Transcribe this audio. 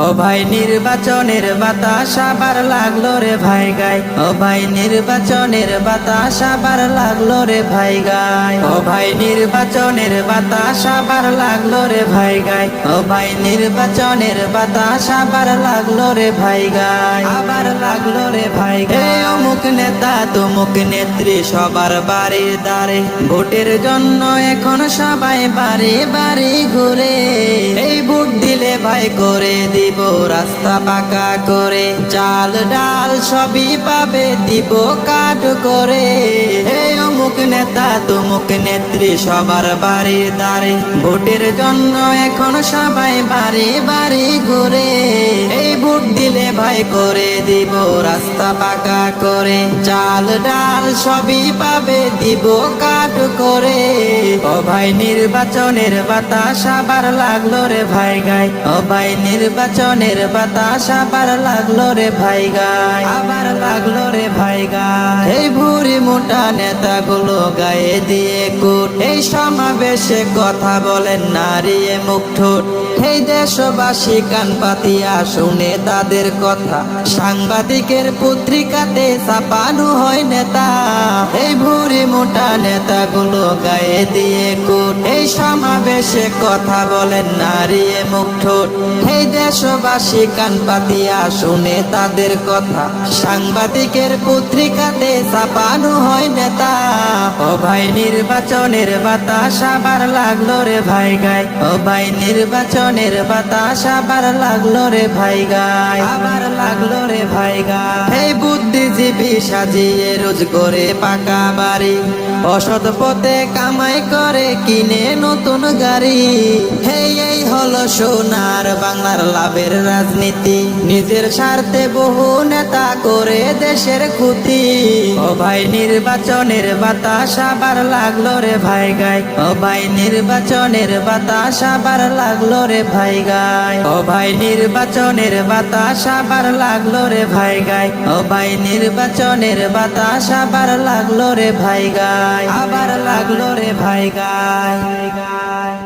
ও ভাই নির্বাচনের বাতাস আবার লাগল রে ভাই গায় ও ভাই নির্বাচনের বাতাস আবার লাগল রে ভাই গায় ও ভাই নির্বাচনের বাতাস আবার লাগল রে ভাই গায় ও ভাই নির্বাচনের বাতাস আবার লাগল রে ভাই গায় আবার লাগল রে ভাই গায় অমুক নেতা তমুক নেত্রী সবার বাড়ির দ্বারে। ভোটের জন্য এখন সবাই বাড়ি বাড়ি ঘুরে। দিলে করে দিব রাস্তা পাকা করে। চাল ডাল সবই পাবে দিব কাট করে। নেতা তমুক নেত্রী সবার বাড়ির দ্বারে। ভোটের জন্য এখন সবাই বাড়ি বাড়ি ঘুরে। এই ভোট দিলে ভাই করে দিব রাস্তা পাকা করে। চাল ডাল সবই পাবে দিব কাট করে। ও ভাই নির্বাচনের বাতাস আবার লাগল রে ভাই গায় ও ভাই নির্বাচনের বাতাস আবার লাগল রে ভাই গায় আবার লাগল রে ভাই ভুরি মোটা নেতাগুলো গায়ে দিয়ে কুট এই সমাবেশে কথা বলেন নারিয়ে মুখ ঠোঁট। এই দেশবাসী কান পাতিয়া শুনে তাদের কথা। সাংবাদিকের পত্রিকাতে ছাপানো হয় নেতা। এই ভুরি মোটা নেতাগুলো গায়ে দিয়ে কুট। এই সমাবেশে কথা বলেন নারিয়ে মুখ ঠোঁট। এই দেশবাসী কান পাতিয়া শুনে তাদের কথা। সাংবাদিকের পত্রিকাতে ছাপানো হয় নেতা। ভাই, নির্বাচনের বাতাস আবার লাগল রে ভাই গায়। ও ভাই, নির্বাচনের বাতাস আবার লাগল রে ভাই গায়। আবার লাগল রে ভাই গায়। এই বুদ্ধিজীবী সাজিয়ে রোজ করে পাকা বাড়ি। অসৎ পথে কামাই করে, কিনে নতুন গাড়ি। হেই, এই হলো সোনার বাংলার লাভের রাজনীতি। নিজের স্বার্থে বহু নেতা করে দেশের ক্ষতি। ভাই নির্বাচনের বাতাস আবার লাগল রে ভাই গায় ও ভাই নির্বাচনের বাতাস আবার লাগল রে ভাই গায় ও ভাই নির্বাচনের বাতাস আবার লাগল রে ভাই গায় ও ভাই নির্বাচনের বাতাস আবার লাগল রে ভাই গায় আবার লাগল রে ভাই গায়